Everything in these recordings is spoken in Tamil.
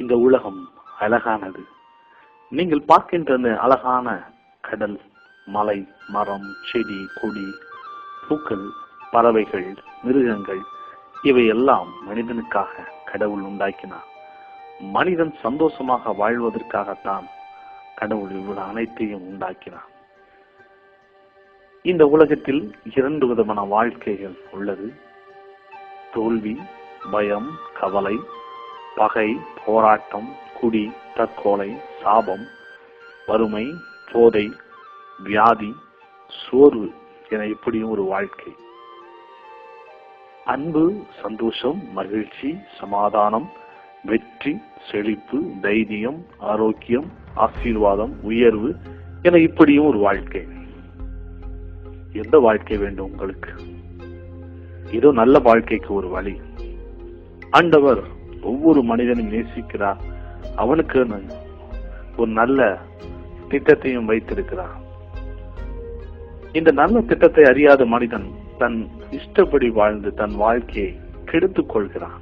இந்த உலகம் அழகானது. நீங்கள் பார்க்கின்ற அந்த அழகான கடல் மலை மரம் செடி கொடி பூக்கள் பறவைகள் மிருகங்கள் இவை எல்லாம் மனிதனுக்காக கடவுள் உண்டாக்கினார். மனிதன் சந்தோஷமாக வாழ்வதற்காகத்தான் கடவுள் இவ்வளவு அனைத்தையும் உண்டாக்கினார். இந்த உலகத்தில் இரண்டு விதமான வாழ்க்கைகள் உள்ளது. தோல்வி பயம் கவலை பகை போராட்டம் குடி தற்கொலை சாபம் வறுமை போதை வியாதி சோர்வு என இப்படியும் ஒரு வாழ்க்கை. அன்பு சந்தோஷம் மகிழ்ச்சி சமாதானம் வெற்றி செழிப்பு தைரியம் ஆரோக்கியம் ஆசீர்வாதம் உயர்வு என இப்படியும் ஒரு வாழ்க்கை. எந்த வாழ்க்கை வேண்டும் உங்களுக்கு? இதோ நல்ல வாழ்க்கைக்கு ஒரு வழி. ஆண்டவர் ஒவ்வொரு மனிதனும் நேசிக்கிறார். அவனுக்கு ஒரு நல்ல திட்டத்தையும் வைத்திருக்கிறார். இந்த நல்ல திட்டத்தை அறியாத மனிதன் தன் இஷ்டப்படி வாழ்ந்து தன் வாழ்க்கையை கெடுத்துக் கொள்கிறான்.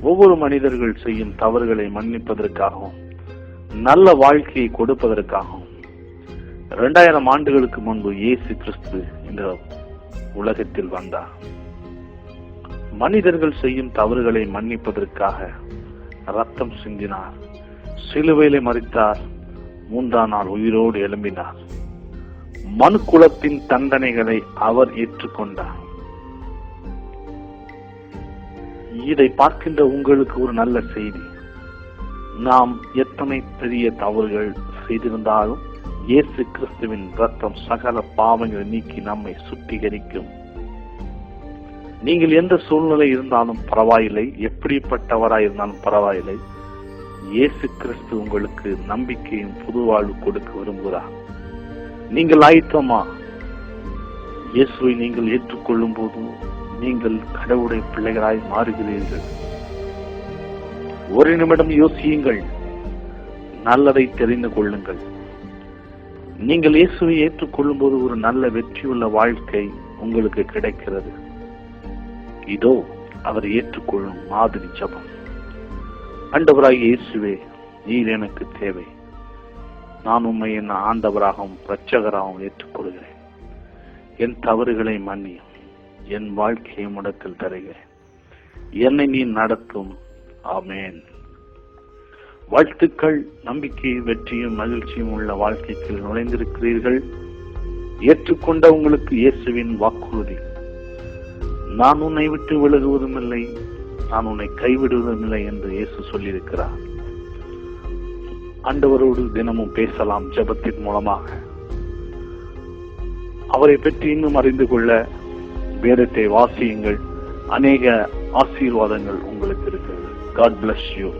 ஒவ்வொரு மனிதர்கள் செய்யும் தவறுகளை மன்னிப்பதற்காகவும் நல்ல வாழ்க்கையை கொடுப்பதற்காகவும். இரண்டாயிரம் ஆண்டுகளுக்கு முன்பு இயேசு கிறிஸ்து இந்த உலகத்தில் வந்தார். மனிதர்கள் செய்யும் தவறுகளை மன்னிப்பதற்காக ரத்தம் சிந்தினார். சிலுவையிலே மறித்தார் மூன்றாம் நாள் உயிரோடு எழும்பினார். மனு குலத்தின் தண்டனைகளை அவர் ஏற்றுக்கொண்டார். இதை பார்க்கின்ற உங்களுக்கு ஒரு நல்ல செய்தி. நாம் எத்தனை பெரிய தவறுகள் செய்திருந்தாலும் இயேசு கிறிஸ்துவின் ரத்தம் சகல பாவங்களை நீக்கி நம்மை சுத்திகரிக்கும் நீங்கள் எந்த சூழ்நிலை இருந்தாலும் பரவாயில்லை எப்படிப்பட்டவராய் இருந்தாலும் பரவாயில்லை. இயேசு கிறிஸ்து உங்களுக்கு நம்பிக்கையும் புது வாழ்வு கொடுக்க விரும்புகிறார். நீங்கள் ஆயத்தமா? இயேசுவை நீங்கள் ஏற்றுக்கொள்ளும் போது நீங்கள் கடவுளுடைய பிள்ளைகளாய் மாறுகிறீர்கள். ஒரு நிமிடம் யோசியுங்கள். நல்லதை தெரிந்து கொள்ளுங்கள். நீங்கள் இயேசுவை ஏற்றுக்கொள்ளும் போது ஒரு நல்ல வெற்றியுள்ள வாழ்க்கை உங்களுக்கு கிடைக்கிறது. இதோ அவர் ஏற்றுக்கொள்ளும் மாதிரி ஜபம். அண்டவராக இயேசுவே நீர் எனக்கு தேவை. நான் உண்மை என் ஆண்டவராகவும் இரட்சகராகவும் ஏற்றுக்கொள்கிறேன். என் தவறுகளை மன்னியும் என் வாழ்க்கையை முடக்கில் தருகிறேன். என்னை நீ நடத்தும். ஆமேன். வாழ்த்துக்கள் நம்பிக்கை வெற்றியும் மகிழ்ச்சியும் உள்ள வாழ்க்கைக்கு நுழைந்திருக்கிறீர்கள். ஏற்றுக்கொண்ட உங்களுக்கு இயேசுவின் வாக்குறுதி. நான் உன்னை விட்டு விலகுவதும் இல்லை நான் உன்னை கைவிடுவதும் இல்லை என்று இயேசு சொல்லியிருக்கிறார். ஆண்டவரோடு தினமும் பேசலாம் ஜெபத்தின் மூலமாக. அவரை பற்றி இன்னும் அறிந்து கொள்ள வேதத்தை வாசியுங்கள். அநேக ஆசீர்வாதங்கள் உங்களுக்கு இருக்கிறது. God bless you